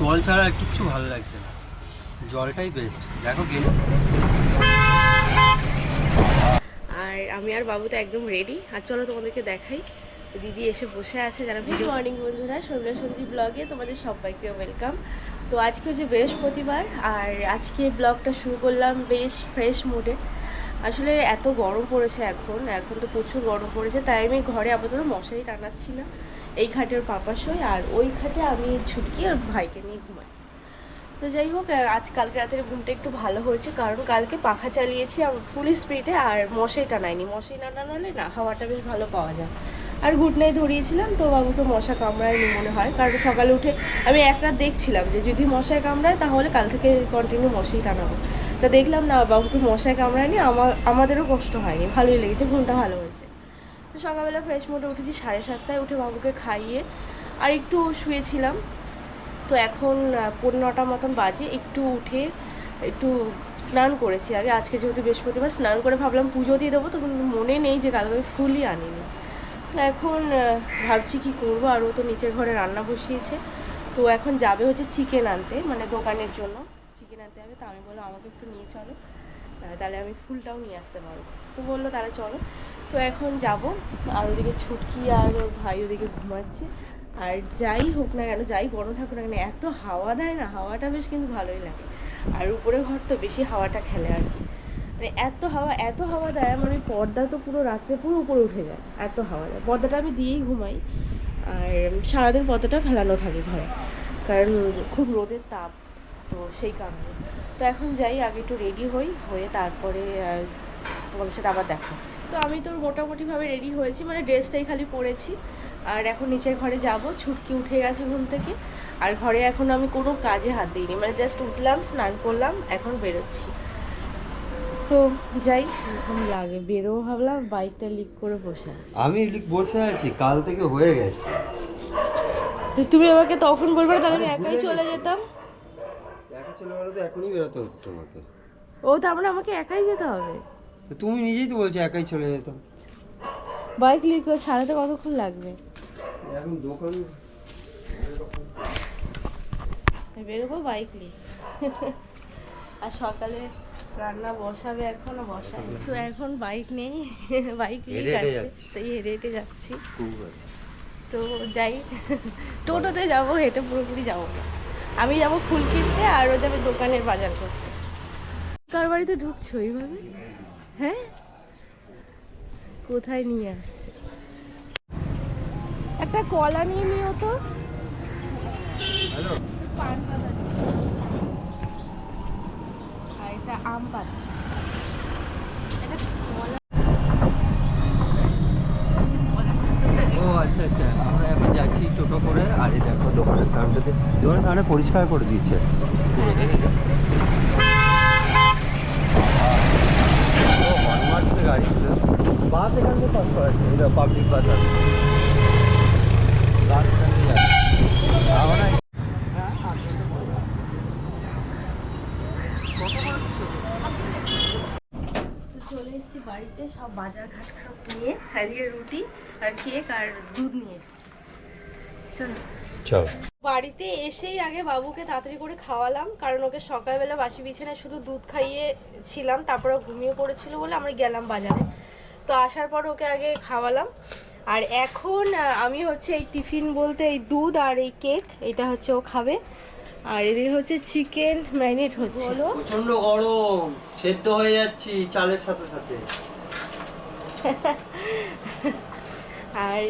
জল ছাড়া আর কিচ্ছু ভালো লাগছে না। জলটাই বেস্ট দেখো গেলে আর আমি আর বাবু তো একদম রেডি আর চলো তোমাদেরকে দেখাই। দিদি এসে বসে আছে যারা ভিডিও মর্নিং বন্ধুরা শর্মিলা সঞ্জীব ব্লগে তোমাদের সবাইকে ওয়েলকাম তো আজকে হচ্ছে বৃহস্পতিবার আর আজকে ব্লগটা শুরু করলাম বেশ ফ্রেশ মুডে আসলে এত গরম পড়েছে এখন এখন তো প্রচুর গরম পড়েছে। তাই আমি ঘরে আপাতত মশারি টানাচ্ছি না। এই খাটে ওর পাপার সই আর ওই খাটে আমি ছুটকি আর ভাইকে নিয়ে ঘুমাই। তো যাই হোক আজ কালকে রাতের ঘুমটা একটু ভালো হয়েছে কারণ কালকে পাখা চালিয়েছি ফুল স্পিডে আর মশাই টানাইনি। মশাই না টানালে না, হাওয়াটা বেশ ভালো পাওয়া যায়। আর গুড নাইট ধরিয়েছিলাম তো বাবুকে মশা কামড়ায়নি মনে হয়। কারণ সকালে উঠে আমি এক রাত দেখছিলাম যে যদি মশায় কামড়ায় তাহলে কাল থেকে কন্টিনিউ মশাই টানাবো। তা দেখলাম না, বাবুকে মশায় কামড়ায়নি আমার আমাদেরও কষ্ট হয়নি। ভালোই লেগেছে, ঘুমটা ভালো হয়েছে। সকালবেলা ফ্রেশ মোডে উঠেছি সাড়ে সাতটায় উঠে বাবুকে খাইয়ে আর একটু শুয়েছিলাম। তো এখন আহ, পৌনে নটা মতন বাজে একটু উঠে একটু স্নান করেছি আগে। আজকে যেহেতু বৃহস্পতিবার স্নান করে ভাবলাম পুজো দিয়ে দেবো তো কিন্তু মনে নেই যে কালকে আমি ফুলই আনিনি। তো এখন ভাবছি কি করব আর ও তো নিচের ঘরে রান্না বসিয়েছে। তো এখন যাবে হচ্ছে চিকেন আনতে মানে দোকানের জন্য। চিকেন আনতে হবে তো আমি বললাম আমাকে একটু নিয়ে চলো তাহলে আমি ফুলটাও নিয়ে আসতে পারব। তো বলল তাহলে চলো। তো এখন যাব। আর ওদিকে ছুটকি আর ওর ভাই ওদিকে ঘুমাচ্ছে। আর যাই হোক না কেন, যাই গরম থাকুক না কেন, এত হাওয়া দেয় না, হাওয়াটা বেশ কিন্তু ভালোই লাগে। আর উপরে ঘর তো বেশি হাওয়াটা খেলে আর কি। মানে এত হাওয়া এত হাওয়া দেয় মানে পর্দা তো পুরো রাত্রে পুরো উপরে উঠে যায়, এত হাওয়া দেয়। পর্দাটা আমি দিয়েই ঘুমাই। আর সারাদিন পর্দাটা ফেলানো থাকে ঘরে, কারণ খুব রোদের তাপ, তো সেই কারণে। তো এখন যাই, আগে একটু রেডি হই, হয়ে তারপরে তোমাদের সাথে আবার দেখা হচ্ছে। তো আমি তো মোটামুটিভাবে রেডি হয়েছি মানে ড্রেসটাই খালি পরেছি। আর এখন নিচের ঘরে যাব ছুটকি উঠে গেছে ঘুম থেকে। আর ঘরে এখন আমি কোনো কাজে হাত দিইনি মানে জাস্ট উঠলাম স্নান করলাম এখন বেরোচ্ছি। তো যাই এখন লাগে বেরো ভাবলাম বাইকটা লিক করে বসে আছি। আমি এদিক বসে আছি কাল থেকে হয়ে গেছে। তো তুমি আমাকে তখন বলবে তাহলে আমি একাই চলে যেতাম? একা চলে গেলে তো এখনই বেরোতে হতো তোমাকে। ও তার মানে আমাকে একাই যেতে হবে? তো তুমি নিজেই তো বলছো একাই চলে যেতাম। বাইক লিক করে সারাতে কতক্ষণ লাগবে? এখন দোকান। বেরোবো বাইক নিয়ে। আর সকালে রান্না বসাবে এখনও বসাই তো এখন বাইক নেই বাইক নিয়ে হেঁটে যাচ্ছে। যাচ্ছি। তাই হেঁটে হেঁটে যাচ্ছি। তো যাই টোটোতে যাব হেঁটে পুরোপুরি যাব। আমি যাব ফুল কিনতে আর ও যাবে দোকানের বাজার করতে। কার বাড়িতে ঢুকছো এইভাবে? হ্যাঁ? কোথায় নিয়ে আসছে? একটা কলা নিয়ে নিও তো। আর এটা আম পাতা। আচ্ছা আচ্ছা। আমরা এখন যাচ্ছি টোটো করে। আর এই দেখো দোকানের দোকানের সামনে পরিষ্কার করে দিয়েছে পুরো দেখে যা। ও হনুমান থেকে গাড়ি বাস এখান থেকে পাস করাচ্ছে এটা পাবলিক বাস আছে বাস এখান থেকে করে চলে এসেছি বাড়িতে, সব বাজার ঘাট সব নিয়ে আজকে রুটি আর কেক আর দুধ নিয়ে এসেছি। চলো। চল। বাড়িতে এসেই আগে বাবুকে তাড়াতাড়ি করে খাওয়ালাম কারণ ওকে সকালবেলা বাসি বিছানায় শুধু দুধ খাইয়ে ছিলাম তারপরে ঘুমিয়ে পড়েছিল বলে আমরা গেলাম বাজারে। তো আসার পর ওকে আগে খাওয়ালাম। আর এখন আমি হচ্ছে এই টিফিন বলতে এই দুধ আর এই কেক এটা হচ্ছে ও খাবে। আর এদিকে হচ্ছে চিকেন ম্যারিনেট হচ্ছে। বলো। প্রচণ্ড গরম সেদ্ধ হয়ে যাচ্ছি চালের সাথে সাথে। আর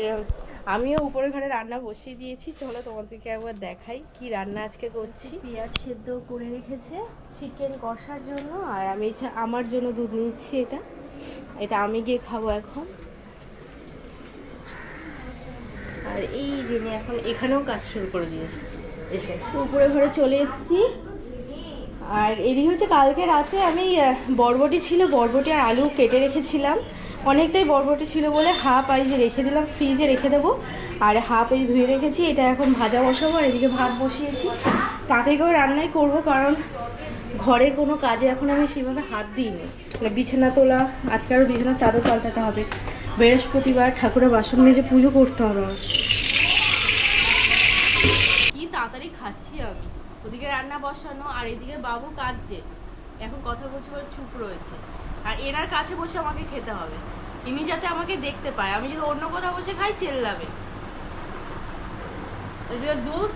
আমিও উপরে ঘরে রান্না বসিয়ে দিয়েছি। চলো তোমাদেরকে একবার দেখাই কি রান্না আজকে করছি। পেঁয়াজ সেদ্ধ করে রেখেছে চিকেন কষার জন্য, আর আমি আমার জন্য দুধ নিচ্ছি এটা। এটা আমি গিয়ে খাব এখন। আর এই যে এখন এখানেও কাজ শুরু করে দিয়েছি। এসে উপরে ঘরে চলে এসেছি। আর এদিকে হচ্ছে কালকে রাতে আমি বরবটি ছিল, বরবটি আর আলু কেটে রেখেছিলাম। অনেকটাই বরবটি ছিল বলে হাফ যে রেখে দিলাম ফ্রিজে রেখে দেবো। আর হাফ এই ধুয়ে রেখেছি, এটা এখন ভাজা বসাবো, আর এদিকে ভাত বসিয়েছি। তাতে করে রান্নাই করব, কারণ ঘরের কোনো কাজে এখন আমি সেভাবে হাত দিইনি। মানে বিছানা তোলা, আজকে আরও বিছানার চাদর পাল্টাতে হবে। বৃহস্পতিবার ঠাকুরের বাসন মেজে পুজো করতে হবে। কি তাড়াতাড়ি খাচ্ছি আমি? ওদিকে রান্না বসানো, আর এদিকে বাবু কাঁদছে। এখন কথা বলছি বলে চুপ রয়েছে। আর এনার কাছে বসে আমাকে খেতে হবে। ইনি যাতে আমাকে দেখতে পায়। আমি যদি অন্য কোথাও বসে খাই, চেল্লাবে। এদিকে দুধ,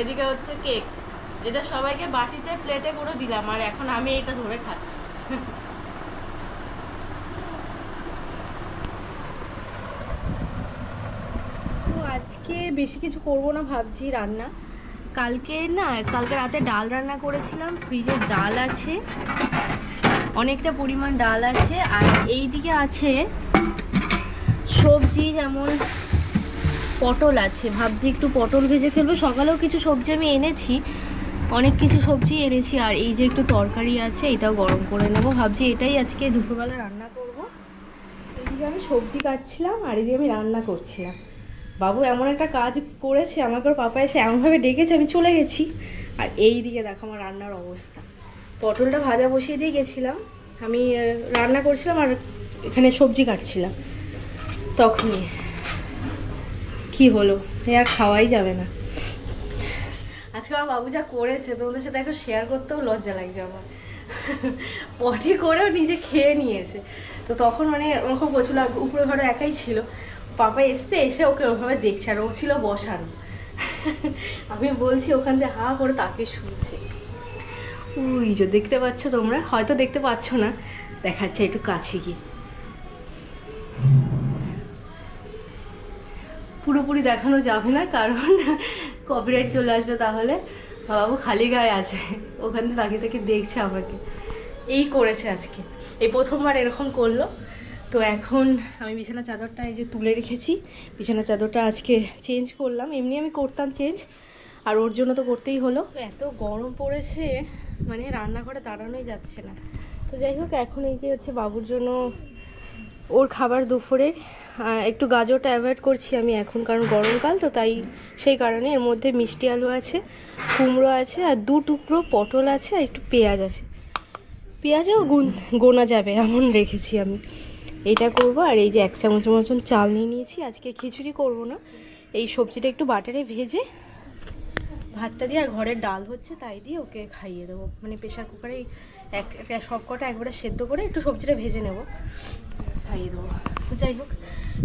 এদিকে হচ্ছে কেক। এটা সবাইকে বাটিতে প্লেটে করে দিলাম, আর এখন আমি এটা ধরে খাচ্ছি। আজকে বেশি কিছু করব না ভাবছি রান্না। কালকে না, কালকে রাতে ডাল রান্না করেছিলাম। ফ্রিজে ডাল আছে। অনেকটা পরিমাণ ডাল আছে, আর এই দিকে আছে সবজি, যেমন পটল আছে। ভাবছি একটু পটল ভেজে ফেলব। সকালেও কিছু সবজি আমি এনেছি, অনেক কিছু সবজি এনেছি, আর এই যে একটু তরকারি আছে, এটাও গরম করে নেব। ভাবছি এটাই আজকে দুপুরবেলা রান্না করব। এদিকে আমি সবজি কাটছিলাম, আর এদিকে আমি রান্না করছিলাম। বাবু এমন একটা কাজ করেছে, আমাকে পাপা এসে এমনভাবে ডেকেছে, আমি চলে গেছি। আর এই দিকে দেখো আমার রান্নার অবস্থা। পটলটা ভাজা বসিয়ে দিয়ে গেছিলাম। আমি রান্না করছিলাম আর এখানে সবজি কাটছিলাম। তখনই। কি হলো? আর খাওয়াই যাবে না। আজকে আমার বাবু যা করেছে, তোমাদের সাথে এখন শেয়ার করতেও লজ্জা লাগছে আমার। পটি করেও নিজে খেয়ে নিয়েছে। তো তখন মানে ওরকম বলছিল, উপরে ঘরে একাই ছিল। পাপা এসছে, এসে ওকে ওভাবে দেখছে, আর ও ছিল বসানো। আমি বলছি, ওখান থেকে হা করে তাকে শুনছে। উই, যে দেখতে পাচ্ছ তোমরা, হয়তো দেখতে পাচ্ছ না। দেখাচ্ছে একটু কাছে গিয়ে। পুরোপুরি দেখানো যাবে না, কারণ কপিরাইট চলে আসবে তাহলে। বাবু খালি গায়ে আছে, ওখান থেকে তাকে তাকে দেখছে আমাকে। এই করেছে আজকে। এই প্রথমবার এরকম করল। তো এখন আমি বিছানা চাদরটা এই যে তুলে রেখেছি। বিছানা চাদরটা আজকে চেঞ্জ করলাম। এমনি আমি করতাম চেঞ্জ আর ওর জন্য তো করতেই হলো। এত গরম পড়েছে মানে রান্নাঘরে দাঁড়ানোই যাচ্ছে না। তো যাই হোক, এখন এই যে হচ্ছে বাবুর জন্য ওর খাবার দুপুরে একটু গাজরটা অ্যাভয়েড করছি আমি এখন কারণ গরমকাল তো তাই সেই কারণে এর মধ্যে মিষ্টি আলু আছে, কুমড়ো আছে, আর দু টুকরো পটল আছে, আর একটু পেঁয়াজ আছে। পেঁয়াজও গুন, গোনা যাবে, এমন রেখেছি আমি। এইটা করব, আর এই যে এক চামচ মতন চাল নিয়ে নিয়েছি। আজকে খিচুড়ি করব না। এই সবজিটা একটু বাটারে ভেজে ভাতটা দিয়ে আর ঘরের ডাল হচ্ছে তাই দিয়ে ওকে খাইয়ে দেবো। মানে প্রেশার কুকারে এক সব কটা একবারে সেদ্ধ করে একটু সবজিটা ভেজে নেব। খাইয়ে দেবো। তো যাই হোক,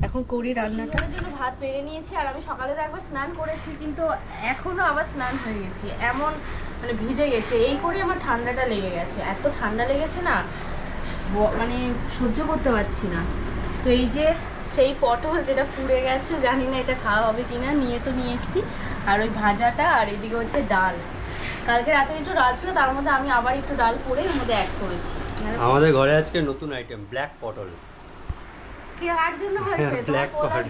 এখন করি রান্নাটার জন্য ভাত বেড়ে নিয়েছি আর আমি সকালে তো একবার স্নান করেছি, কিন্তু এখনও আবার স্নান হয়ে গেছি। এমন মানে ভিজে গেছে। এই করে আমার ঠান্ডাটা লেগে গেছে। এত ঠান্ডা লেগেছে না মানে সহ্য করতে পারছি না। তো এই যে সেই পটল যেটা পুড়ে গেছে, জানি না এটা খাওয়া হবে কিনা, নিয়ে তো নিয়ে এসেছি। আর ওই ভাজাটা আর এদিকে হচ্ছে ডাল। কালকে রাতে একটু ডাল ছিল তার মধ্যে আমি আবার একটু ডাল করে এর মধ্যে অ্যাড করেছি। মানে আমাদের ঘরে আজকে নতুন আইটেম ব্ল্যাক পটল। কি আর জন্য হয়েছে? ব্ল্যাক পটল।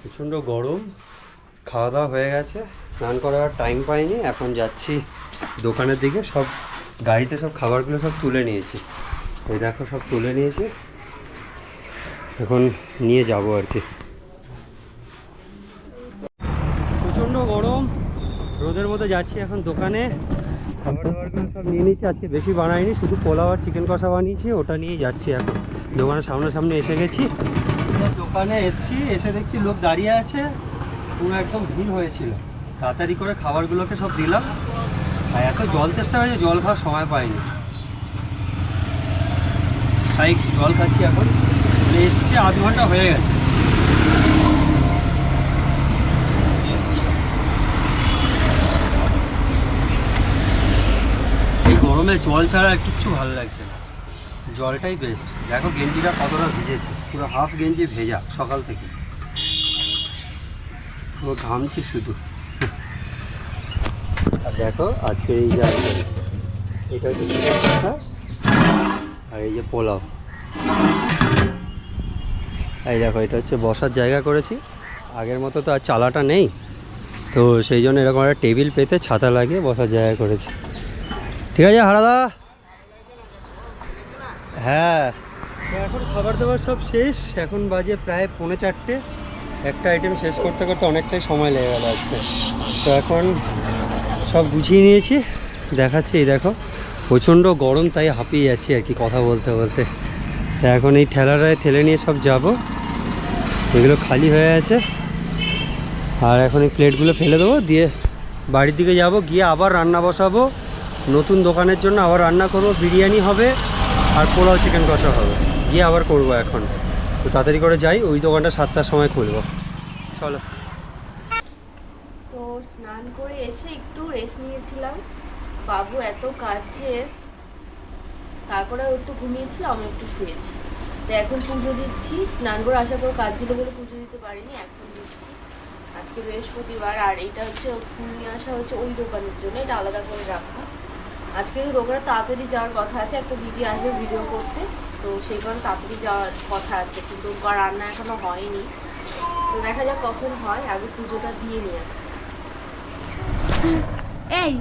প্রচণ্ড গরম খাওয়া দাওয়া হয়ে গেছে স্নান করার টাইম পাইনি এখন যাচ্ছি দোকানের দিকে সব গাড়িতে সব খাবারগুলো সব তুলে নিয়েছি। এই দেখো সব তুলে নিয়েছি এখন নিয়ে যাব আর কি প্রচণ্ড গরম রোদের মধ্যে যাচ্ছি এখন দোকানে। খাবার দাবারগুলো সব নিয়ে নিচ্ছি, আজকে বেশি বানাইনি, শুধু পোলাও আর চিকেন কষা বানিয়েছি, ওটা নিয়েই যাচ্ছি এখন। দোকানের সামনাসামনি এসে গেছি। দোকানে এসছি, এসে দেখছি লোক দাঁড়িয়ে আছে, পুরো একদম ভিড় হয়েছিল। তাড়াতাড়ি করে খাবারগুলোকে সব দিলাম। আর এত জল চেষ্টা হয়েছে, জল খাওয়ার সময় পাইনি। তাই জল খাচ্ছি এখন। এসছি, আধ ঘণ্টা হয়ে গেছে এই গরমে জল ছাড়া কিচ্ছু ভালো লাগছে না। জলটাই বেস্ট দেখো গেঞ্জিটা কতটা ভিজেছে। পুরো হাফ গেঞ্জি ভেজা সকাল থেকে। পুরো ঘামছে শুধু। আর দেখো আজকে এই যে এটা হচ্ছে আর এই যে পোলাও। এই দেখো, এটা হচ্ছে বসার জায়গা করেছি। আগের মতো তো আর চালাটা নেই। তো সেই জন্য এরকম একটা টেবিল পেতে ছাতা লাগিয়ে বসার জায়গা করেছি। ঠিক আছে হারাদা হ্যাঁ। এখন খাবার দাবার সব শেষ, এখন বাজে প্রায় পৌনে চারটে। একটা আইটেম শেষ করতে করতে অনেকটাই সময় লেগে গেল আজকে। তো এখন সব গুছিয়ে নিয়েছি, দেখাচ্ছি, এই দেখো। প্রচণ্ড গরম, তাই হাঁপিয়ে যাচ্ছি আর কি, কথা বলতে বলতে। তো এখন এই ঠেলাটায় ঠেলে নিয়ে সব যাব। এগুলো খালি হয়ে আছে। আর এখন এই প্লেটগুলো ফেলে দেবো, দিয়ে বাড়ির দিকে যাব, গিয়ে আবার রান্না বসাবো। নতুন দোকানের জন্য আবার রান্না করব, বিরিয়ানি হবে আর পোলাও চিকেন কষা হবে। গিয়ে আবার করব এখন। তো তাড়াতাড়ি করে যাই, ওই দোকানটা সাতটার সময় খুলবো। চলো। তো স্নান করে এসে একটু রেস্ট নিয়েছিলাম। বাবু এত কাঁদছে। তারপরে একটু ঘুমিয়েছিল, আমি একটু শুয়েছি। তো এখন পুজো দিচ্ছি। স্নান করে আসার পর কাজ ছিল বলে পুজো দিতে পারিনি, এখন দিচ্ছি। আজকে বৃহস্পতিবার, আর এটা হচ্ছে ফুল নিয়ে আসা হচ্ছে ওই দোকানের জন্য, এটা আলাদা করে রাখা। আজকে একটু দোকানে তাড়াতাড়ি যাওয়ার কথা আছে একটা দিদি আসবে ভিডিও করতে তো সেই কারণে তাড়াতাড়ি যাওয়ার কথা আছে কিন্তু রান্না এখনও হয়নি। তো দেখা যাক কখন হয় আগে পুজোটা দিয়ে নিয়ে এই।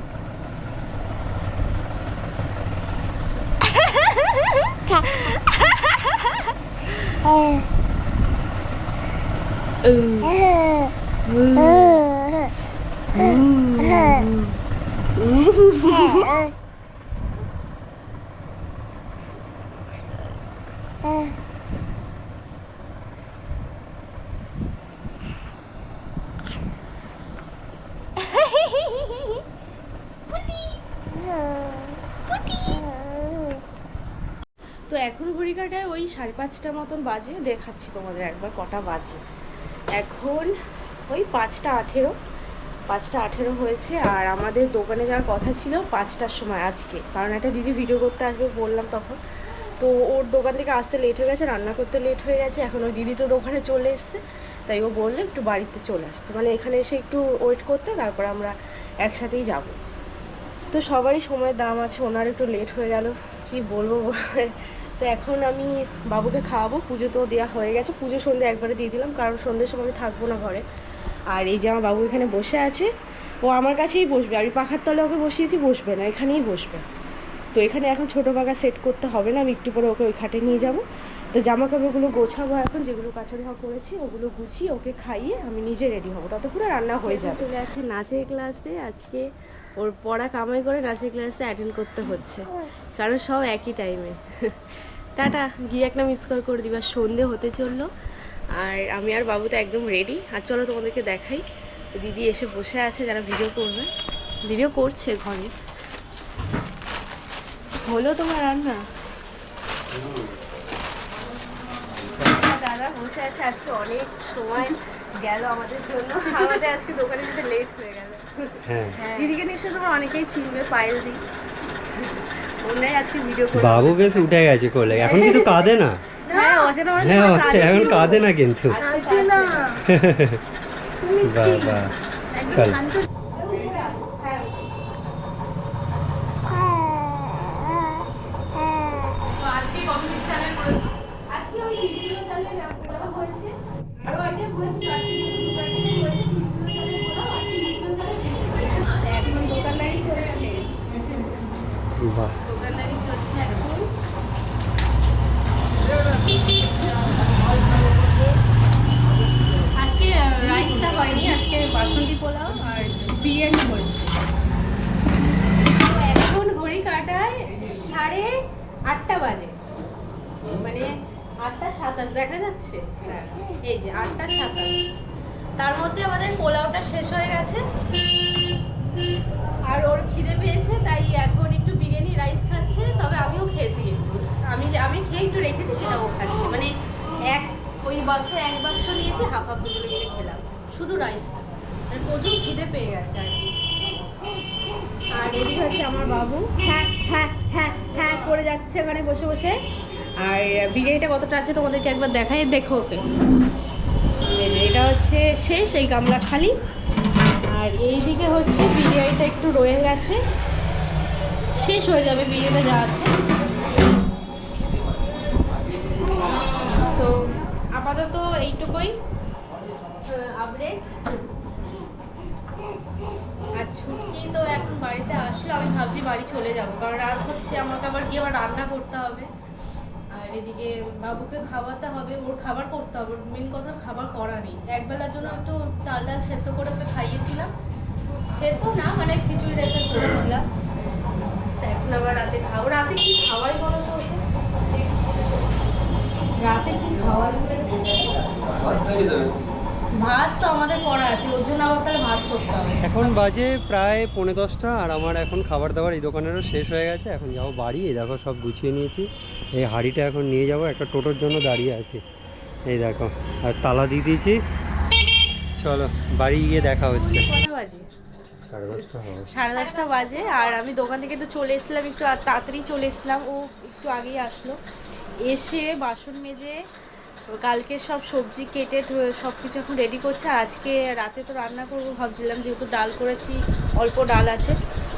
তো এখন ঘড়ি কাটায় ওই সাড়ে পাঁচটা মতন বাজে, দেখাচ্ছি তোমাদের একবার কটা বাজে। এখন ওই পাঁচটা আঠেরো পাঁচটা আঠেরো হয়েছে, আর আমাদের দোকানে যাওয়ার কথা ছিল পাঁচটার সময় আজকে। কারণ একটা দিদি ভিডিও করতে আসবে বললাম তখন। তো ওর দোকান থেকে আসতে লেট হয়ে গেছে, রান্না করতে লেট হয়ে গেছে। এখন ওই দিদি তো দোকানে চলে এসছে, তাই ও বলল একটু বাড়িতে চলে আসতে। মানে এখানে এসে একটু ওয়েট করতে, তারপর আমরা একসাথেই যাব। তো সবারই সময়ের দাম আছে, ওনার একটু লেট হয়ে গেল। কি বলব তো এখন আমি বাবুকে খাওয়াবো পুজো তো দেওয়া হয়ে গেছে। পুজো সন্ধে একবারে দিয়ে দিলাম কারণ সন্ধ্যের সময় আমি থাকব না ঘরে। আর এই যে আমার বাবু এখানে বসে আছে ও আমার কাছেই বসবে। আমি পাখার তলে ওকে বসিয়েছি বসবে না এখানেই বসবে। তো এখানে এখন ছোটো পাখা সেট করতে হবে না আমি একটু পরে ওকে ওই খাটে নিয়ে যাব। তো জামা কাপড়গুলো গোছাবো এখন যেগুলো কাঁচা ধোয়া করেছি ওগুলো গুছিয়ে ওকে খাইয়ে আমি নিজে রেডি হব। ততক্ষণে রান্না হয়ে যাবে। চলে আছে নাচের ক্লাসে আজকে ওর পড়া কামাই করে নাচের ক্লাসে অ্যাটেন্ড করতে হচ্ছে। কারণ সব একই টাইমে টাটা, গিয়ে একটা মিস কল করে দিবা। সন্ধে হতে চলল। আর আমি আর বাবু তো একদম রেডি আর চলো তোমাদেরকে দেখাই। দিদি এসে বসে আছে, যারা ভিডিও করবে। ভিডিও করছে ঘরে। হলো তোমার রান্না দাদা বসে আছে আজকে অনেক সময় গেল আমাদের জন্য। আমাদের আজকে দোকানে যেতে লেট হয়ে গেল। হ্যাঁ। দিদিকে নিশ্চয় তোমার অনেকেই চিনবে পায়েল দি ওনাই আজকে ভিডিও করবে। বাবু বেশ উঠে গেছে কোলে। এখন কিন্তু কাঁদে না। হ্যাঁ অচেনা মানুষ হ্যাঁ এখন কিন্তু। কাঁদে না। কিন্তু বাহ চল হ্যাঁ। তো আজকে কত পিস চালের করেছ? আজকে ওই তিন কিলো চালের পোলাও হয়েছে। আরও item করেছি, চার কিলো, দু প্যাকেট করেছি, তিন কিলো চালের পোলাও আর তিন কিলো চালের বিরিয়ানি। এখন দোকানদারি চলছে। বাহ। আজকে রাইসটা হয়নি, আজকে বাসন্তী পোলাও আর বিরিয়ানি হয়েছে। এখন ঘড়ি কাটায় সাড়ে আটটা বাজে। মানে আটটা সাতাশ, দেখা যাচ্ছে? এই যে আটটা সাতাশ। তার মধ্যে আমাদের পোলাওটা শেষ হয়ে গেছে। আর ওর খিদে পেয়েছে, তাই এখন একটু বিরিয়ানি রাইস খাচ্ছে তবে আমিও খেয়েছি কিন্তু। আমি আমি খেয়ে একটু রেখেছি সেটা ও খাচ্ছে। মানে এক, ওই বাক্স এক বাক্স নিয়েছে, হাফ হাফ দুটো মিলে খেলাম। শুধু রাইসটা। মানে প্রচুর খিদে পেয়ে গেছে আর কি। আর এদিকে হচ্ছে আমার বাবু। হ্যাঁ হ্যাঁ হ্যাঁ হ্যাঁ করে যাচ্ছে ওখানে বসে বসে। আর বিরিয়ানিটা কতটা আছে তোমাদেরকে একবার দেখাই, দেখো ওকে। এটা হচ্ছে শেষ, এই গামলা খালি আর এই দিকে হচ্ছে বিরিয়ানিটা একটু রয়ে গেছে। শেষ হয়ে যাবে বিরিয়ানিটা যা আছে। তো আপাতত এইটুকুই। আর ছুটকি তো এখন বাড়িতে আসলো আমি ভাবছি বাড়ি চলে যাব, কারণ রাত হচ্ছে, আমাকে আবার গিয়ে আবার রান্না করতে হবে। আর এদিকে বাবুকে খাওয়াতে হবে, ওর খাবার করতে হবে মেন কথা খাবার করা নেই। একবেলার জন্য একটু চাল ডাল সেদ্ধ করে খাইয়েছিলাম। সেদ্ধ না মানে খিচুড়ি টাইপের করেছিলাম। এখন আবার রাতে খাব রাতে কি খাওয়াই বলো তো রাতে কি খাওয়াই ভাত তো আমাদের করা আছে ওর জন্য আবার তাহলে ভাত করতে হবে। এখন বাজে প্রায় পৌনে দশটা আর আমার এখন খাবার দাবার এই দোকানেরও শেষ হয়ে গেছে। এখন যাব বাড়ি এই দেখো সব গুছিয়ে নিয়েছি। এই হাঁড়িটা এখন নিয়ে যাব একটা টোটোর জন্য দাঁড়িয়ে আছি। এই দেখো আর তালা দিয়ে দিয়েছি। চলো বাড়ি গিয়ে দেখা হচ্ছে। বাজে? সাড়ে দশটা বাজে, আর আমি দোকান থেকে তো চলে এসেছিলাম, একটু তাড়াতাড়ি চলে এসেছিলাম। ও একটু আগেই আসলো। এসে বাসন মেজে, কালকে সব সবজি কেটে সব কিছু এখন রেডি করছে। আজকে রাতে তো রান্না করব ভাবছিলাম, যেহেতু ডাল করেছি, অল্প ডাল আছে।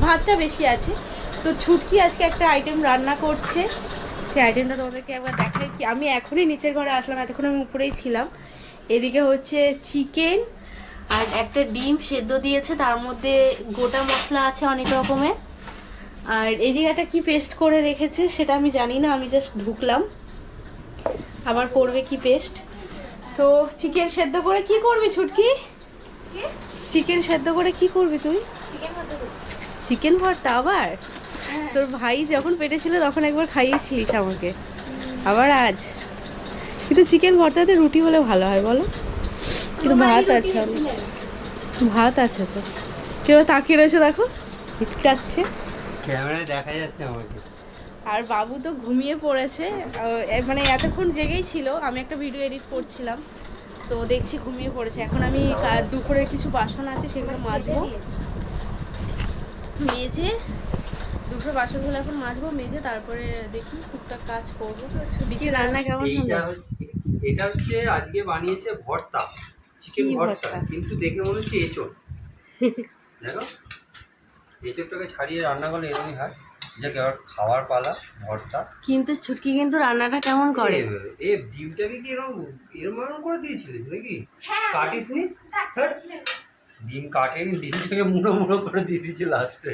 ভাতটা বেশি আছে। তো ছুটকি আজকে একটা আইটেম রান্না করছে। সেই আইটেমটা তোমাদেরকে একবার দেখাই কি। আমি এখনই নিচের ঘরে আসলাম, এতক্ষণ আমি উপরেই ছিলাম। এদিকে হচ্ছে চিকেন আর একটা ডিম সেদ্ধ দিয়েছে তার মধ্যে গোটা মশলা আছে অনেক রকমের। আর এদিকে একটা কি পেস্ট করে রেখেছে সেটা আমি জানি না আমি জাস্ট ঢুকলাম। আবার করবে কি পেস্ট? তো চিকেন সেদ্ধ করে কি করবি ছুটকি? চিকেন সেদ্ধ করে কি করবি তুই? চিকেন ভর্তা আবার? তোর ভাই যখন পেটে ছিল তখন একবার খাইয়েছিলিস আমাকে। আবার আজ? কিন্তু চিকেন ভর্তাতে রুটি হলে ভালো হয় বলো। কিন্তু ভাত আছে ভাত আছে তো। কেউ তাকিয়ে রয়েছে দেখো হিটকাচ্ছে। ক্যামেরায় দেখা যাচ্ছে আমাকে। আর বাবু তো ঘুমিয়ে পড়েছে। মানে এতক্ষণ জেগেই ছিল আমি একটা ভিডিও এডিট করছিলাম। তো দেখছি ঘুমিয়ে পড়েছে। এখন আমি কা- দুপুরের কিছু বাসন আছে সেগুলো মাজবো। মেজে দুপুরে বাসনগুলো এখন মাজবো মেজে তারপরে দেখি টুকটাক কাজ করব। বিচি রান্না কেমন হচ্ছে এটা হচ্ছে আজকে বানিয়েছে ভর্তা। চিকেন ভর্তা? কিন্তু দেখে মনে হচ্ছে এঁচড়। দেখো? এঁচড়টাকে ছাড়িয়ে রান্না করলে এরকমই হয়। যাকে আবার খাওয়ার পালা ভর্তা। কিন্তু ছুটকি কিন্তু রান্নাটা কেমন করে? এ, এ ডিমটাকে কি এরকম এরকম এরকম করে দিয়েছিলিস নাকি? কাটিস নি ডিম কাটেনি ডিমটাকে মুড়ো মুড়ো করে দিয়ে দিয়েছে লাস্টে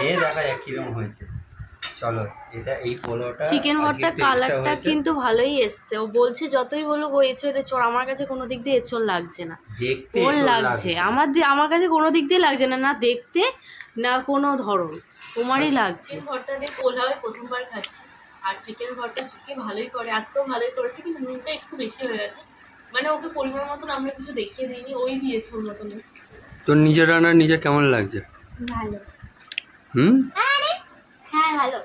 এ। দেখা যাক কীরকম হয়েছে। চলো এটা এই পোলোটা চিকেন ভর্তার কালারটা কিন্তু ভালোই এসছে। ও বলছে যতই বলুক ও এঁচড় এঁচড় আমার কাছে কোনো দিক দিয়ে এঁচড় লাগছে না। দেখতে ওর লাগছে। আমার আমার কাছে কোনো দিক দিয়ে লাগছে না না দেখতে না কোনো ধরন। তোমারই লাগছে। ভর্তা দিয়ে পোলাও প্রথমবার খাচ্ছি। আর চিকেন ভর্তা চুটকি ভালোই করে আজকেও ভালোই করেছে কিন্তু নুনটা একটু বেশি হয়ে গেছে। মানে ওকে পরিমাণ মতন আমরা কিছু দেখিয়ে দিইনি ওই দিয়েছে ওর মতন তোর নিজের রান্না নিজে কেমন লাগছে? ভালো। হুম? হ্যাঁ ভালো